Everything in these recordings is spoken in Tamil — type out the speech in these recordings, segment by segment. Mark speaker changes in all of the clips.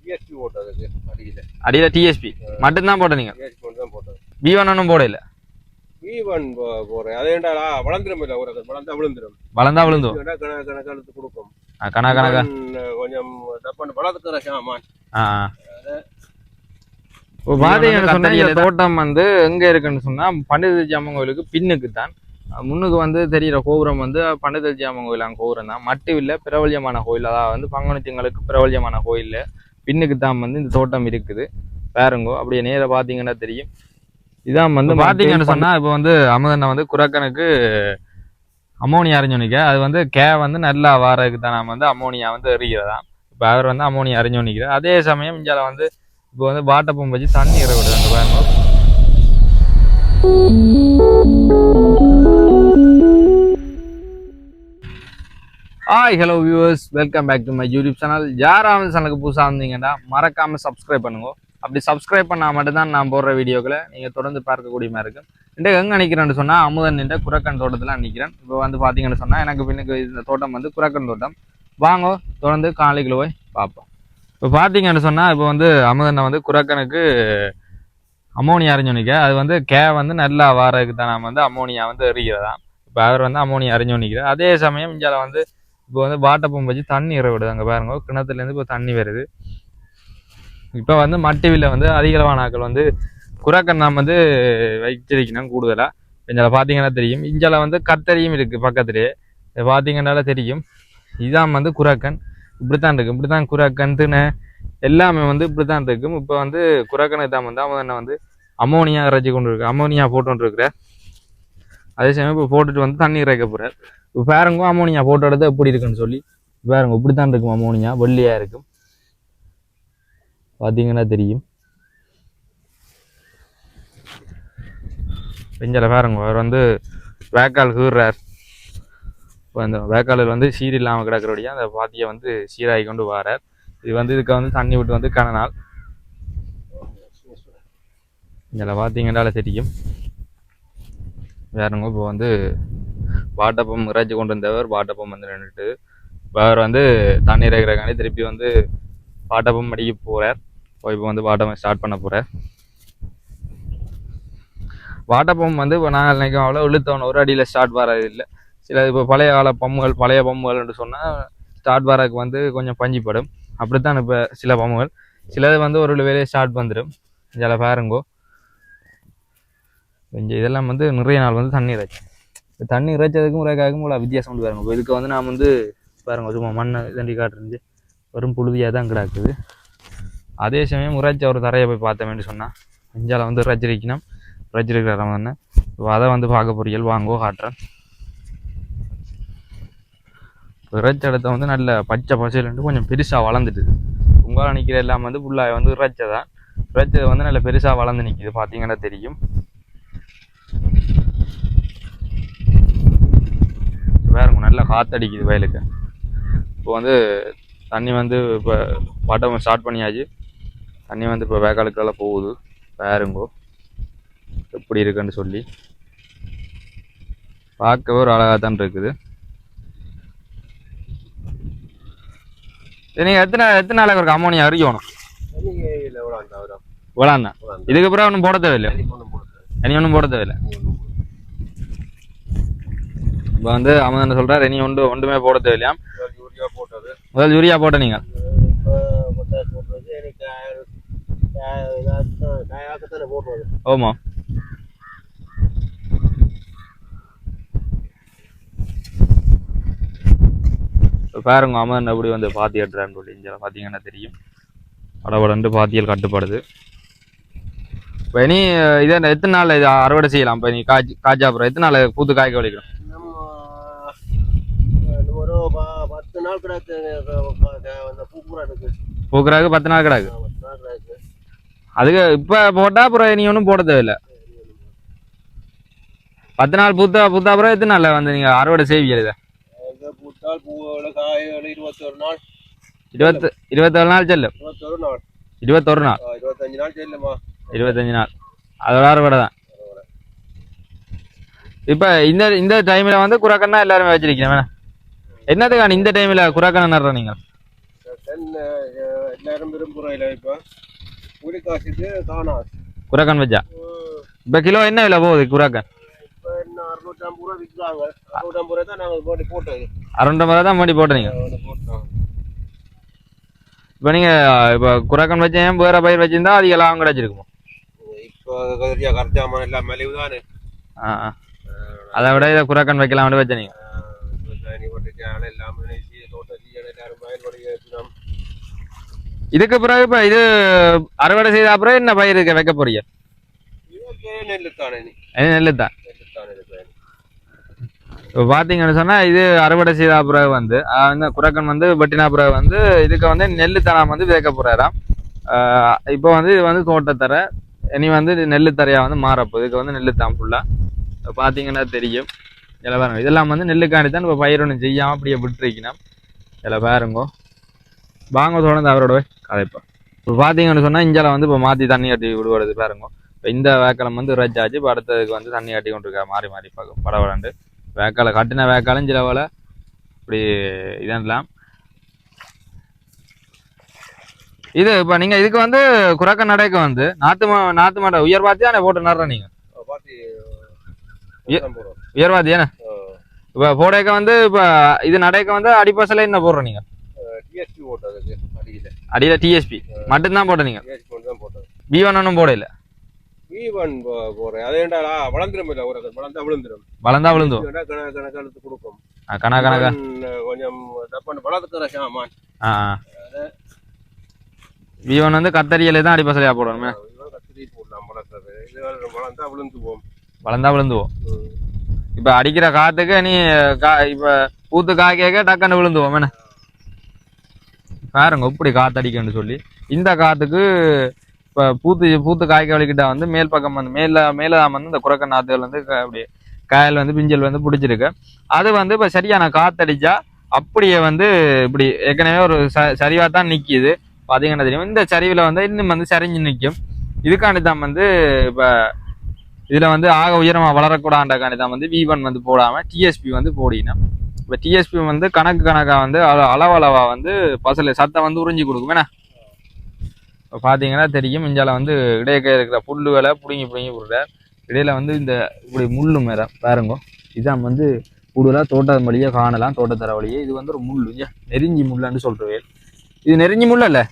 Speaker 1: டிஎஸ்பி போட்டதுக்கு அடியில்.
Speaker 2: அடியில டிஎஸ்பி மட்டும்தான் போட்ட நீங்க?
Speaker 1: டிஎஸ்பி மட்டும் தான் போட்டது.
Speaker 2: பி ஒன் ஒன்றும் போட இல்ல
Speaker 1: வி ஒன் போறேன். அது ஏன்டா வளர்ந்துரும் இல்லை ஒரு வளர்ந்தா விழுந்துரும்.
Speaker 2: வளர்ந்தா விழுந்தோம்
Speaker 1: கணக்கு கணக்கு எடுத்து கொடுக்கும்.
Speaker 2: கணா கணக்கா
Speaker 1: நான் கொஞ்சம் தப்பான வளர்த்துக்கிற சாமான்.
Speaker 2: தோட்டம் வந்து எங்க இருக்குன்னு சொன்னா பண்டிதஜி அம்மன் கோயிலுக்கு பின்னுக்கு தான். முன்னுக்கு வந்து தெரியிற கோபுரம் வந்து பண்டிதஜி அம்மன் கோயில் அங்கே கோபுரம் தான். மட்டும் இல்லை பிரபல்யமான கோயில். அதாவது வந்து பங்குனி திங்களுக்கு பிரபல்யமான கோயில்ல பின்னுக்கு தான் வந்து இந்த தோட்டம் இருக்குது. பாருங்கோ அப்படியே நேரா பாத்தீங்கன்னா தெரியும். இதான் வந்து பாத்தீங்கன்னு சொன்னா இப்போ வந்து அமுதனை வந்து குரக்கனுக்கு அமோனியா அறிஞ்சோனிக்க அது வந்து கே வந்து நல்லா வாரதுக்கு தான் நாம வந்து அமோனியா வந்து எறிகிறதா இப்போ அவர் வந்து அமோனியா அறிஞ்சோனிக்கிறார் அதே சமயம் இஞ்சால வந்து இப்போ வந்து வாட்டப்பம் வச்சு தண்ணி இற விடுறாங்க பாருங்க. Hi hello viewers welcome back to my YouTube channel யாராவது சேனலுக்கு புதுசாக இருந்தீங்கன்னா மறக்காமல் சப்ஸ்கிரைப் பண்ணுங்க. அப்படி சப்ஸ்கிரைப் பண்ணால் மட்டும்தான் நான் போடுற வீடியோக்களை நீங்கள் தொடர்ந்து பார்க்கக்கூடிய மாதிரி இருக்கும். இன்றைக்கு எங்கே நிற்கிறேன்னு சொன்னால் அமுதன் நின்ற குரக்கன் தோட்டத்தில் நிற்கிறேன் இப்போ வந்து பார்த்தீங்கன்னு சொன்னால் எனக்கு பின்னுக்கு இந்த தோட்டம் வந்து குரக்கன் தோட்டம். வாங்க தொடர்ந்து காலைக்குள்ள போய் பார்ப்போம். இப்போ பார்த்தீங்கன்னு சொன்னால் இப்போ வந்து அமுதனை வந்து குரக்கனுக்கு அமோனியா அறிஞ்சோனிக்க அது வந்து கே வந்து நல்லா வாரதுக்கு தான் நாம வந்து அமோனியா வந்து எறிகிறதா இப்போ அவர் வந்து அமோனியா அறிஞ்சோனிக்கிறார் அதே சமயம் இஞ்சால வந்து இப்போ வந்து வாட்டப்பம் வச்சு தண்ணி இற விடுது அங்கே பாருங்க. கிணத்துலேருந்து இப்போ தண்ணி வருது. இப்போ வந்து மட்டிவில வந்து அதிகளவான ஆட்கள் வந்து குரக்கண்ணாம் வந்து வச்சிருக்கணும் கூடுதலாக இஞ்சால பார்த்தீங்கன்னா தெரியும். இஞ்சால வந்து கத்தரியும் இருக்குது பக்கத்துலேயே இதை பார்த்தீங்கன்னால தெரியும். இதான் வந்து குரக்கன் இப்படித்தான் இருக்கும் இப்படித்தான் குரக்கன் திணை எல்லாமே வந்து இப்படித்தான் இருக்கும் இப்போ வந்து குரக்கனை தான் வந்து அவன் வந்து அமோனியா இறைச்சி கொண்டு இருக்கு அமோனியா போட்டுருக்கிற அதே சமயம் இப்போ போட்டுட்டு வந்து தண்ணி இறைக்க போறார் இப்போ பேரங்கும் அமோனியா போட்டோ எடுத்து எப்படி இருக்குன்னு சொல்லி. பாருங்க இப்படித்தான் இருக்கும் அமோனியா. வெள்ளியாக இருக்கும். பார்த்தீங்கன்னா தெரியும். பெஞ்சல பாருங்க அவர் வந்து வேக்கால் கூறுறார். இப்போ அந்த வேக்காலில் வந்து சீர் இல்லாமல் கிடக்கிறபடியாக அந்த பாத்தியை வந்து சீராகி கொண்டு வரார். இது வந்து இதுக்கு வந்து தண்ணி விட்டு வந்து கனநாள் இதில் பார்த்தீங்கன்னால தெரியும். வேறங்க இப்போ வந்து வாட்டப்பம் இறைச்சி கொண்டு வந்தவர் வாட்டப்பம் வந்து நின்றுட்டு இப்போ அவர் வந்து தண்ணி இறக்கிறக்காண்டி திருப்பி வந்து வாட்டப்பம் அடிக்க போகிறார் இப்போ இப்போ வந்து வாட்டப்பம் ஸ்டார்ட் பண்ண போகிறார் வாட்டப்பம் வந்து இப்போ நாங்கள் நினைக்கும் அவ்வளோ இழுத்தவன ஒரு அடியில் ஸ்டார்ட் வராது இல்லை. சில இப்போ பழைய கால பம்புகள் பழைய பம்புகள்னு சொன்னால் ஸ்டார்ட் வரக்கு வந்து கொஞ்சம் பஞ்சிப்படும். அப்படித்தான் இப்போ சில பம்புகள் சிலது வந்து ஒரு வேலையை ஸ்டார்ட் வந்துடும். இதில் பாருங்கோ. இங்கே இதெல்லாம் வந்து நிறைய நாள் வந்து தண்ணி இறைச்சி தண்ணி இறைச்சதுக்கும் இறைக்காதுக்கும் இவ்வளோ வித்தியாசம் கொண்டு பாருங்க இதுக்கு வந்து நான் வந்து பாருங்க சும்மா மண்ணை தண்டி காட்டுருந்து வெறும் புழுதியாக தான் கிடக்குது. அதே சமயம் உரைச்ச ஒரு தரையை போய் பார்த்தோமேன்னு சொன்னால் அஞ்சால் வந்து இறைச்சிருக்கணும் இறைச்சிருக்கிற இடம் தானே இப்போ அதை வந்து பார்க்க பொரியல் வாங்கோ காட்டுறேன். இறைச்ச இடத்த வந்து நல்ல பச்சை பசையிலேருந்து கொஞ்சம் பெருசாக வளர்ந்துட்டுது உங்களால் நிற்கிற எல்லாம் வந்து ஃபுல்லாக வந்து இறைச்சை தான். இறைச்சது வந்து நல்ல பெருசாக வளர்ந்து நிற்கிது பார்த்தீங்கன்னா தெரியும். வேறுங்க நல்லா காத்தடிக்குது வயலுக்கு. இப்போ வந்து தண்ணி வந்து இப்போ பட்டம் ஸ்டார்ட் பண்ணியாச்சு. தண்ணி வந்து இப்போ வேக்காலுக்கெல்லாம் போகுது. வேறுங்கோ எப்படி இருக்குன்னு சொல்லி. பார்க்கவே ஒரு அழகாக தான் இருக்குது. நீங்கள் எத்தனை எத்தனை நாளைக்கு ஒரு அமோனியா விளாண்ணா இதுக்கப்புறம் ஒன்றும் போட தேவையில்லை. இனி ஒன்றும் போட தேவையில்லை. இப்போ வந்து அவன் என்ன சொல்கிறார் இனி ஒன்று ஒன்றுமே போட தேவையில்லையாம்.
Speaker 1: யூரியா போட்டது.
Speaker 2: முதல் யூரியா போட்ட நீங்கள்
Speaker 1: இப்போ பொட்டாஸ் போடுறது எனக்கு காயாக்கத்தானே போடுறது.
Speaker 2: ஆமா. இப்ப பாருங்க அமன் எப்படி வந்து பாத்தி கட்டுறான்னு சொல்லி இங்கே பார்த்தீங்கன்னா தெரியும். படபடன்ட்டு பாத்தியல் கட்டுப்படுது. இப்போ இனி இதை எத்தனை நாள் இதை அறுவடை செய்யலாம்? இப்போ நீ காய்ச்சி காய்ச்சா அப்புறம் எத்தனை நாள் பூத்து காய்க்க வலிக்கணும்
Speaker 1: நம்ம நம்ம ஒரு ப- பத்து நாள் கிடக்கு அந்த பூக்குறா இருக்கு
Speaker 2: பூக்குறாக்கு பத்து நாள் கிடக்கு. அதுக்கு இப்போ போட்டால் அப்புறம் இனி ஒன்றும் போட தேவையில்லை. பத்து நாள் பூத்தா பூத்தா அப்புறம் எத்தனை நாளில் வந்து நீங்கள் அறுவடை செய்வீங்க இதை?
Speaker 1: எங்க பூத்தால் பூவோட காயோட இருபத்தொரு நாள்.
Speaker 2: இருபத்து இருபத்தேழு நாள் செல்லும்
Speaker 1: இருபத்தொரு நாள்.
Speaker 2: இருபத்தொரு
Speaker 1: இருபத்தஞ்சு நாள் செல்லுமா?
Speaker 2: இருபத்தஞ்சு நாள். அதோட அறுவடை தான். இப்போ இந்த இந்த டைமில் வந்து குரக்கன்னா எல்லாருமே வச்சிருக்கீங்க வேணா என்னதுக்கான இந்த டைமில் குரக்கண்ண நடுற நீங்கள்
Speaker 1: எல்லாரும் விரும்புகிறோம் இப்போ. கூலி காசுக்கு காணாது
Speaker 2: குரக்கன் வச்சா இப்போ கிலோ என்ன விலை போகுது குரக்கன்?
Speaker 1: இப்போ என்ன அறுநூற்றம்பது ரூபா விற்கிறாங்க. அறுநூற்றம்பது ரூபா தான் நாங்கள் போட்டு போட்டது.
Speaker 2: ரூபா தான் போட்டீங்க.
Speaker 1: ஒன்று போட்டோம்.
Speaker 2: இப்போ நீங்கள் இப்போ குரக்கன் வச்சேன் வேற பயிர் வச்சிருந்தா அதிக லாபம் கிடைச்சிருக்குமோ
Speaker 1: இப்போ எல்லாம் மலிவு தானே
Speaker 2: ஆ. அதை விட இதை குரக்கன் வைக்கலாம்னு வச்ச நீங்கள்
Speaker 1: எல்லாமே
Speaker 2: இதுக்கு பிறகு இப்போ இது அறுவடை செய்த அப்புறம் என்ன பயிர் இருக்க வைக்க போறீங்க
Speaker 1: நெல்லு தானே
Speaker 2: இப்போ பார்த்தீங்கன்னு சொன்னால் இது அறுவடை செய்த பிறகு வந்து இந்த குரக்கன் வந்து வெட்டினா பிறகு வந்து இதுக்கு வந்து நெல்லு தனம் வந்து விதைக்க போறாராம் இப்போ வந்து இது வந்து தோட்டத்தர இனி வந்து நெல்லு தரையாக வந்து மாறப்போகுது இதுக்கு வந்து நெல்லு தான் ஃபுல்லாக பார்த்தீங்கன்னா தெரியும் இதில் பாருங்க. இதெல்லாம் வந்து நெல்லுக்காண்டி தான் இப்போ பயிர் ஒன்று செய்யாமல் அப்படியே விட்டுருக்கணும். இதில் பாருங்கோ. வாங்க தொடர்ந்து அவரோட கதைப்போம் இப்போ பார்த்தீங்கன்னு சொன்னால் இஞ்சால வந்து இப்போ மாற்றி தண்ணி கட்டி விடுவது பாருங்க. இப்போ இந்த வேக்கலம் வந்து ரஜாச்சு இப்போ அடுத்ததுக்கு வந்து தண்ணி கட்டி கொண்டு இருக்கா மாறி மாறி பார்க்க படவலண்டு வேக்கால கட்டின வேக்காலும் சில வேலை இப்படி இதெல்லாம். இது இப்போ நீங்கள் இதுக்கு வந்து குரக்க நடைக்கு வந்து நாற்று மா- நாத்து உயர் பார்த்து தானே போட்டு நடுற பார்த்து
Speaker 1: பார்த்து
Speaker 2: ஏ-
Speaker 1: போடுறோம்
Speaker 2: உயர் பாத்தி தானே? இப்போ போடைக்க வந்து இப்போ இது நடைக்க வந்து அடிப்பசல என்ன போடுற நீங்க?
Speaker 1: டிஎஸ்பி போட்டதுக்கு அடியில்.
Speaker 2: அடியில டிஎஸ்பி மட்டும்தான் போட்ட நீங்க?
Speaker 1: டிஎஸ்பி ஒன்று தான் போட்டது.
Speaker 2: பி ஒன் ஒன்றும் போட இல்ல
Speaker 1: வி ஒன் போடுறேன். அதே ஏன்டா வளர்ந்துரும் இல்லை ஒரு வளர்ந்தா விழுந்துரும்.
Speaker 2: வளர்ந்தா விழுந்தும்
Speaker 1: கணக்கு கணக்கு எடுத்து கொடுக்கும்.
Speaker 2: கணா கணக்கா
Speaker 1: கொஞ்சம் தப்பான வளர்த்துக்கிற சாமான்.
Speaker 2: ஆ பி ஒன் வந்து கத்தரியில தான் அடிப்பசலையா போடணுமே?
Speaker 1: கத்திரி போடலாம் வளர்க்குறது. இது வளர்ந்தா விழுந்துவோம்
Speaker 2: வளர்ந்தா விழுந்துவோம். இப்ப அடிக்கிற காத்துக்கு நீ கா இப்ப பூத்து காய்க்க டக்குன்னு விழுந்துவோம். என்ன? பாருங்க இப்படி காற்றடிக்கணும்னு சொல்லி. இந்த காத்துக்கு இப்ப பூத்து பூத்து காய்க்க வலிக்கிட்ட வந்து மேல் பக்கம் வந்து மேல தான் வந்து இந்த குரக்க நாத்துகள் வந்து க- அப்படி காயல் வந்து பிஞ்சல் வந்து பிடிச்சிருக்கு. அது வந்து இப்ப சரியான காத்தடிச்சா அப்படியே வந்து இப்படி ஏற்கனவே ஒரு ச சரிவாக தான் நிக்குது பார்த்தீங்கன்னா தெரியும்? இந்த சரிவுல வந்து இன்னும் வந்து சரிஞ்சு நிற்கும் இதுக்காண்டி தான் வந்து இப்ப இதுல வந்து ஆக உயரமா வளரக்கூடாதுக்காண்டி தான் வந்து வி ஒன் வந்து போடாம டிஎஸ்பி வந்து போடினோம் இப்போ டிஎஸ்பி வந்து கணக்கு கணக்காக வந்து அள- அளவளவா வந்து பசல் சத்தம் வந்து உறிஞ்சி கொடுக்கும் என்ன? இப்போ பார்த்தீங்கன்னா தெரியும் இஞ்சால வந்து இடையக்க இருக்கிற புல்லுகளை பிடுங்கி பிடுங்கி விடுறார் இடையில வந்து இந்த இப்படி முள்ளு மேல பாருங்க. இதான் வந்து கூடுதலாக தோட்டம் வழியே காணலாம் தோட்டத்தர வழியே. இது வந்து ஒரு முள்ளு இங்க நெருஞ்சி முள்ளுன்னு சொல்றேன் இது நெருஞ்சி முள்ளு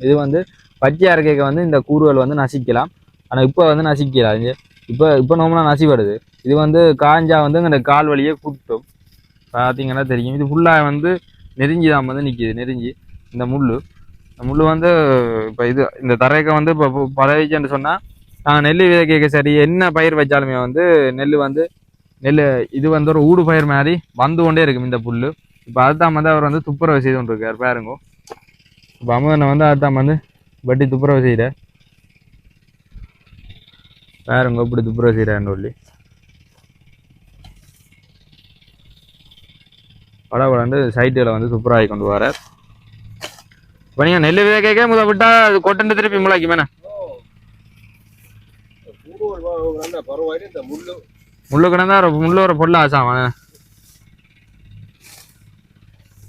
Speaker 2: இது வந்து பச்சை இருக்க வந்து இந்த கூறுகள் வந்து நசிக்கலாம். ஆனால் இப்போ வந்து நசிக்கலாம் இப்போ இப்போ நோம்புனா நசிப்படுது. இது வந்து காஞ்சா வந்து இந்த கால் வழியே கூட்டும் பார்த்தீங்கன்னா தெரியும். இது ஃபுல்லாக வந்து நெருஞ்சி தான் வந்து நிற்கிது நெருஞ்சி இந்த முள் இந்த முள் வந்து இப்போ இது இந்த தரைக்க வந்து இப்போ பழகிச்சுன்னு சொன்னால் நாங்கள் நெல் விதைக்க சரி என்ன பயிர் வச்சாலுமே வந்து நெல் வந்து நெல் இது வந்து ஒரு ஊடு பயிர் மாதிரி வந்து கொண்டே இருக்கும் இந்த புல் இப்போ அதுதான் வந்து அவர் வந்து துப்புரவு செய்து கொண்டிருக்கார் பாருங்க. இப்போ அமுதனை வந்து அதுதான் வந்து வட்டி துப்புரவு செய்கிற பாருங்க இப்படி துப்புரவு செய்கிறான்னு சொல்லி படபடண்டு சைட்டில் வந்து சூப்பராகி கொண்டு வர இப்போ நீங்கள் நெல் விதைக்க முத விட்டா அது கொட்டண்டு திருப்பி முளைக்கும்
Speaker 1: முள்ளு
Speaker 2: கிடந்தா ஒரு முள்ளு ஒரு பொருள் ஆசாம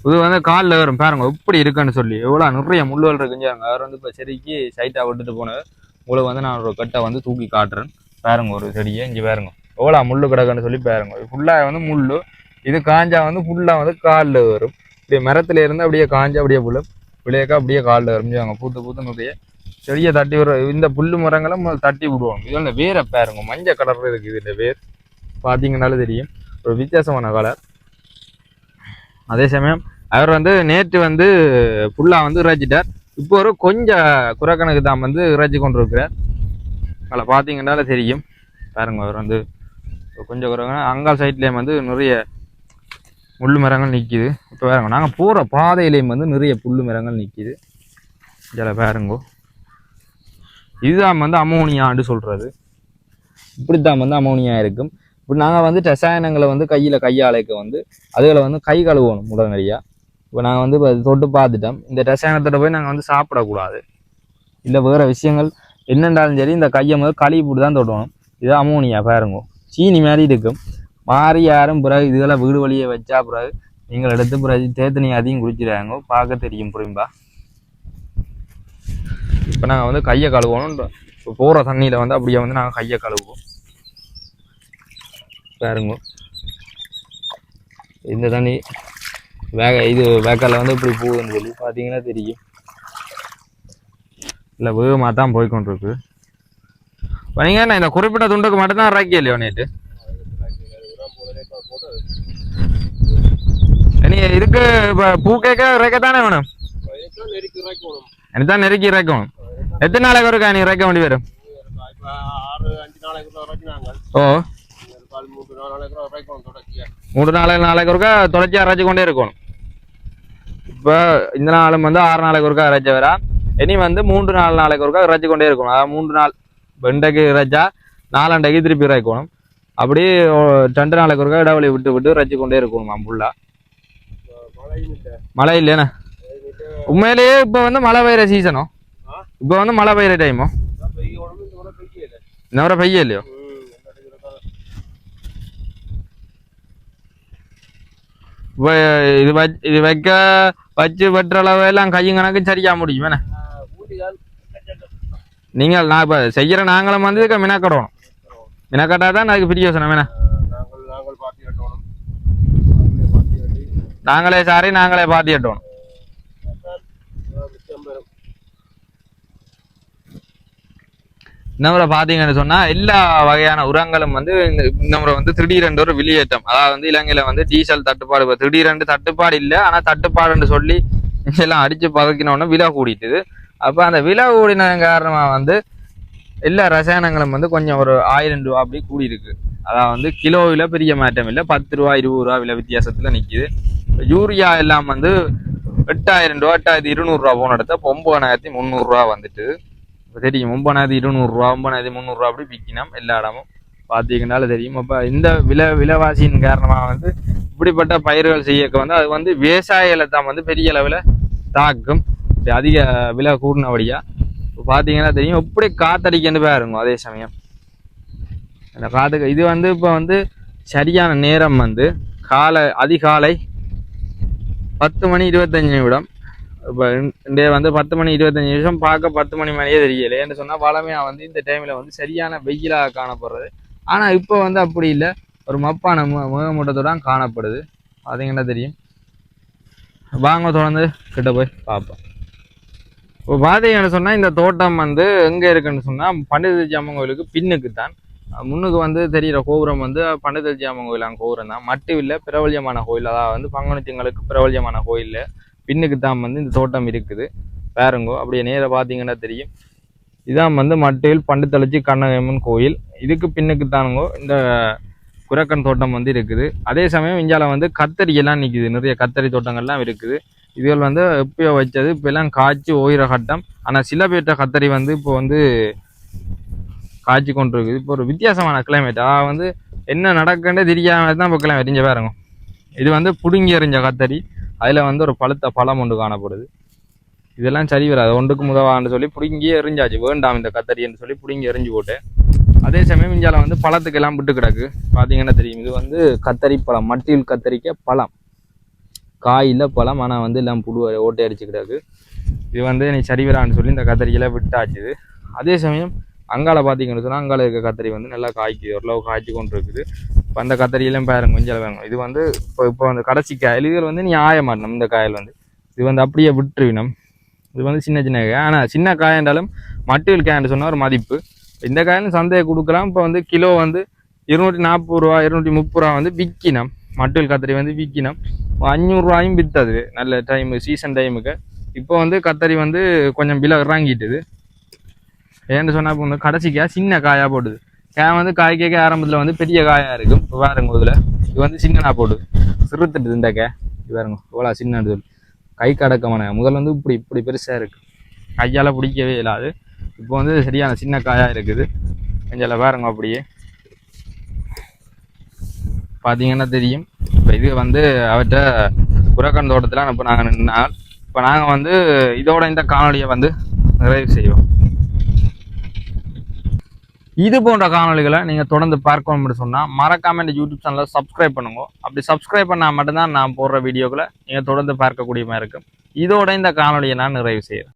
Speaker 2: இது வந்து காலில் வரும் பாருங்க எப்படி இருக்குன்னு சொல்லி. எவ்வளோ நிறைய முள்ளுகள் இருக்குங்க. அவர் வந்து இப்போ செடிக்கு சைட்டாக விட்டுட்டு போனார் உங்களுக்கு வந்து நான் ஒரு கட்டை வந்து தூக்கி காட்டுறேன். பாருங்க ஒரு செடியை. இங்கே பாருங்க. எவ்வளோ முள்ளு கிடக்குன்னு சொல்லி பாருங்க. ஃபுல்லாக வந்து முள்ளு. இது காஞ்சா வந்து ஃபுல்லாக வந்து காலில் வரும் இப்படி மரத்துல இருந்து அப்படியே காஞ்சா அப்படியே புல்லு விளையக்கா அப்படியே காலில் வரும் பூத்து பூத்து அப்படியே செடியை தட்டி விடுற இந்த புல்லு மரங்களை முதல்ல தட்டி விடுவாங்க இதோட வேரை பாருங்க. மஞ்சள் கலர் இருக்குது இந்த வேர். பார்த்தீங்கனாலும் தெரியும். ஒரு வித்தியாசமான கலர் அதே சமயம் அவர் வந்து நேற்று வந்து ஃபுல்லாக வந்து இறைச்சிட்டார். இப்போ ஒரு கொஞ்சம் குறைக்கணக்கு தான் வந்து இறைச்சி கொண்டு இருக்கிறார் அதில் பார்த்தீங்கன்னால தெரியும். பாருங்க அவர் வந்து கொஞ்சம் குறைக்கணும் அங்கால் சைட்லேயும் வந்து நிறைய முள் மரங்கள் நிற்கிது. இப்போ பாருங்க நாங்கள் போகிற பாதையிலையும் வந்து நிறைய புல் மரங்கள் நிற்கிது. இதில் பாருங்கோ. இதுதான் வந்து அமோனியான்னு சொல்கிறது இப்படித்தான் வந்து அமோனியா இருக்கும். இப்போ நாங்கள் வந்து ரசாயனங்களை வந்து கையில் கையாளைக்க வந்து அதுகளை வந்து கை கழுவணும் உடனடியாக இப்போ நாங்கள் வந்து இப்போ தொட்டு பார்த்துட்டோம். இந்த ரசாயனத்தோட போய் நாங்கள் வந்து சாப்பிடக்கூடாது. இல்லை வேறு விஷயங்கள் என்னென்றாலும் சரி இந்த கையை முதல் கழுவி போட்டு தான் தொட்டணும். இது அமோனியா பாருங்க. சீனி மாதிரி இருக்கும் மாறி யாரும் பிறகு இதெல்லாம் வீடு வழியை வச்சா பிறகு நீங்கள் எடுத்து பிறகு தேத்தனி அதையும் குடிச்சிடாங்க பார்க்க தெரியும் புரியும்பா. இப்போ நாங்கள் வந்து கையை கழுவணும். இப்போ போகிற தண்ணியில் வந்து அப்படியே வந்து நாங்கள் கையை கழுவுவோம். பாருங்க. இந்த தண்ணி வேக இது வேக்கால வந்து இப்படி போகுதுன்னு சொல்லி பார்த்தீங்கன்னா தெரியும். இல்லை வேகமாக தான் போய் கொண்டிருக்கு. நீங்கள் என்ன இந்த குறிப்பிட்ட துண்டுக்கு மட்டும்தான் இறக்கி இல்லையோ நேற்று இனி இதுக்கு இப்போ பூ கேட்க வேணும்?
Speaker 1: இதுதான் நெருக்கி இறக்கணும்.
Speaker 2: எனக்கு தான் நெருக்கி இறக்கணும் எத்தனை நாளைக்கு ஒருக்கா நீ இறக்க வேண்டி வரும்? ஓ.
Speaker 1: மூன்று நாளைக்கு
Speaker 2: மூணு நாளைக்கு நாளைக்கு ஒருக்கா தொடர்ச்சியாக அரைச்சி கொண்டே இருக்கணும். இப்போ இந்த நாளும் வந்து ஆறு நாளைக்கு ஒருக்கா இறைச்ச வரா இனி வந்து மூன்று நாலு நாளைக்கு ஒருக்கா இறைச்சி கொண்டே இருக்கணும். அதாவது மூன்று நாள் வெண்டைக்கு இறைச்சா நாலண்டைக்கு திருப்பி இறைக்கணும். அப்படி ரெண்டு நாளைக்கு ஒருக்கா இடைவெளி விட்டு விட்டு இறைச்சி கொண்டே இருக்கணுமா ஃபுல்லாக மழை இல்லைண்ணே உண்மையிலேயே இப்போ வந்து மழை பெய்யுற சீசனும் இப்போ வந்து மழை பெய்யுற டைமும்
Speaker 1: இந்த உடம்பு
Speaker 2: பெய்ய இல்லையோ? இப்போ இது வச் இது வைக்க வச்சு வெட்டுற அளவு எல்லாம் கையும் கணக்கு சரியா முடியும் என்ன? நீங்கள் நான் இப்போ செய்கிற நாங்களும் வந்து இதுக்கு மினக்கடணும் மினக்கட்டா தான் அதுக்கு பிரியோசனம் வேணா
Speaker 1: நாங்கள் பார்த்து பார்த்து
Speaker 2: சாரி நாங்களே பாத்தி கட்டணும் இந்த முறை பார்த்தீங்கன்னு சொன்னால் எல்லா வகையான உரங்களும் வந்து இந்த முறை வந்து திடீரென்று ஒரு வெளியேற்றம். அதாவது வந்து இலங்கையில் வந்து டீசல் தட்டுப்பாடு இப்போ திடீரென்று தட்டுப்பாடு இல்லை ஆனால் தட்டுப்பாடுன்னு சொல்லி எல்லாம் அடித்து பதக்கினோடனே விலை கூடிட்டுது. அப்போ அந்த விலை கூடின காரணமாக வந்து எல்லா ரசாயனங்களும் வந்து கொஞ்சம் ஒரு ஆயிரம் ரூபா அப்படி கூடியிருக்கு. அதாவது வந்து கிலோவில் பெரிய மாற்றம் இல்லை பத்து ரூபா இருபது ரூபா விலை வித்தியாசத்தில் நிற்கிது யூரியா எல்லாம் வந்து எட்டாயிரம் ரூபா எட்டாயிரத்தி இருநூறுரூவா போன இடத்த ஒம்பதாயிரத்தி முந்நூறுரூவா வந்துட்டு தெரியும். ஒம்பதாயிரத்தி இருநூறுவா ஒன்பதாயிரத்தி முந்நூறுரூவா அப்படி விற்கினோம் எல்லா இடமும். பார்த்தீங்கனால தெரியும். அப்போ இந்த விலை விலைவாசியின் காரணமாக வந்து இப்படிப்பட்ட பயிர்கள் செய்யக்க வந்து அது வந்து விவசாயிகளை தான் வந்து பெரிய அளவில் தாக்கும். அதிக விலை கூடினபடியா. இப்போ பார்த்தீங்கன்னா தெரியும். எப்படி காத்தடிக்கன்னு பாருங்க அதே சமயம். அந்த காத்துக்கு இது வந்து இப்போ வந்து சரியான நேரம் வந்து காலை அதிகாலை பத்து மணி இருபத்தஞ்சு நிமிடம். இப்போ இன்றைய வந்து பத்து மணி இருபத்தஞ்சு நிமிஷம் பார்க்க பத்து மணி மணியே தெரியல ஏன்னு சொன்னால் பழமையாக வந்து இந்த டைமில் வந்து சரியான வெயிலாக காணப்படுறது. ஆனால் இப்போ வந்து அப்படி இல்லை. ஒரு மப்பான மு முகமூட்டத்தோட காணப்படுது. பார்த்தீங்கன்னா தெரியும்? வாங்க தொடர்ந்து கிட்ட போய் பார்ப்போம். இப்போ பார்த்தீங்கன்னு சொன்னால் இந்த தோட்டம் வந்து எங்கே இருக்குன்னு சொன்னால் பண்டிதஜி அம்மன் கோயிலுக்கு பின்னுக்கு தான். முன்னுக்கு வந்து தெரிகிற கோபுரம் வந்து பண்டிதஜி அம்மன் கோயில் அங்கே கோபுரம் தான். மட்டும் இல்லை பிரபல்யமான கோயில் அதாவது வந்து பங்குனி திங்களுக்கு பிரபல்யமான கோயில். பின்னுக்கு தான் வந்து இந்த தோட்டம் இருக்குது. பாருங்கோ அப்படியே நேராக பார்த்தீங்கன்னா தெரியும். இதான் வந்து மட்டையில் பண்டுத்தளச்சி கண்ணகம்மன் கோயில். இதுக்கு பின்னுக்கு தானுங்கோ இந்த குரக்கன் தோட்டம் வந்து இருக்குது. அதே சமயம் இந்தியாவில் வந்து கத்தரிக்கெல்லாம் நிற்கிது நிற்குது நிறைய கத்தரி தோட்டங்கள்லாம் இருக்குது. இதுகள் வந்து எப்பயோ வச்சது இப்போல்லாம் காய்ச்சி ஓயிற கட்டம். ஆனால் சில பேர்ட்ட கத்தரி வந்து இப்போ வந்து காய்ச்சி கொண்டு இருக்குது இப்போ ஒரு வித்தியாசமான கிளைமேட் அதாவது வந்து என்ன நடக்குன்னு தெரியாமல் தான் இப்போ கிளைமேட் இங்கே பாருங்க. இது வந்து புடுங்கி எறிஞ்ச கத்தரி. அதில் வந்து ஒரு பழுத்த பழம் ஒன்று காணப்படுது. இதெல்லாம் சரி வராது. ஒன்றுக்கு முதவான்னு சொல்லி பிடுங்கி எரிஞ்சாச்சு. வேண்டாம் இந்த கத்தரின்னு சொல்லி பிடுங்கி எரிஞ்சு போட்டேன். அதே சமயம் இந்தியாவில் வந்து பழத்துக்கெல்லாம் விட்டு கிடக்கு. பார்த்தீங்கன்னா தெரியும். இது வந்து கத்தரி பழம். மட்டியில் கத்தரிக்க பழம். காயில் பழம். ஆனால் வந்து எல்லாம் புழு ஓட்டை அடிச்சு கிடக்கு. இது வந்து நீ சரி வரான்னு சொல்லி இந்த கத்தரிக்கெல்லாம் விட்டாச்சுது அதே சமயம் அங்கால பார்த்தீங்கன்னு சொன்னால் அங்கால இருக்க கத்தரி வந்து நல்லா காய்க்குது. ஓரளவு காய்ச்சி கொண்டு இருக்குது அந்த கத்தரியெல்லாம் பாருங்க கொஞ்சம் வேணும் இது வந்து இப்போ இப்போ அந்த கடைசி காயல். இதில் வந்து நீ ஆய மாட்டணும் இந்த காயல் வந்து. இது வந்து அப்படியே விட்டுருவினம். இது வந்து சின்ன சின்ன காய் ஆனால் சின்ன காய் மட்டியல் மட்டில் காய்ன்னு சொன்னால் ஒரு மதிப்பு. இந்த காயிலும் சந்தையை கொடுக்கலாம். இப்போ வந்து கிலோ வந்து இருநூற்றி நாற்பது ரூபா இருநூற்றி முப்பது ரூபா வந்து விற்கினம் மட்டில் கத்தரி வந்து விற்கினம் அஞ்சூறுரூவாயும் விற்றது நல்ல டைமு சீசன் டைமுக்கு இப்போ வந்து கத்தரி வந்து கொஞ்சம் விலை இறங்கிட்டுது. ஏன்னு சொன்னால் இப்போ வந்து காய் சின்ன காயாக போடுது. ஏன் வந்து காய் கேட்க ஆரம்பத்தில் வந்து பெரிய காயாக இருக்கும். இப்போ பாருங்க இதில் இது வந்து சின்னனா போடுது சிறுத்துட்டுது இந்த இது பாருங்க. இவ்வளோ சின்ன சொல்லி. கை கடக்கமான. முதல்ல வந்து இப்படி இப்படி பெருசாக இருக்குது கையால் பிடிக்கவே இல்லாது இப்போ வந்து சரியான சின்ன காயாக இருக்குது. கொஞ்சம் பாருங்க அப்படியே. பார்த்தீங்கன்னா தெரியும். இப்போ இது வந்து அவர்கிட்ட புறக்கண் தோட்டத்தில் இப்போ நாங்கள் நின்னால் இப்போ நாங்கள் வந்து இதோட இந்த காணொலியை வந்து நிறைவு செய்வோம். இது போன்ற காணொளிகளை நீங்கள் தொடர்ந்து பார்க்கணும்னு சொன்னால் மறக்காமல் இந்த யூடியூப் சேனலை சப்ஸ்கிரைப் பண்ணுங்க. அப்படி சப்ஸ்கிரைப் பண்ணால் மட்டும்தான் நான் போடுற வீடியோக்களை நீங்கள் தொடர்ந்து பார்க்கக்கூடிய மாதிரி இருக்கும். இதோட இந்த காணொலியை நான் நிறைவு செய்கிறேன்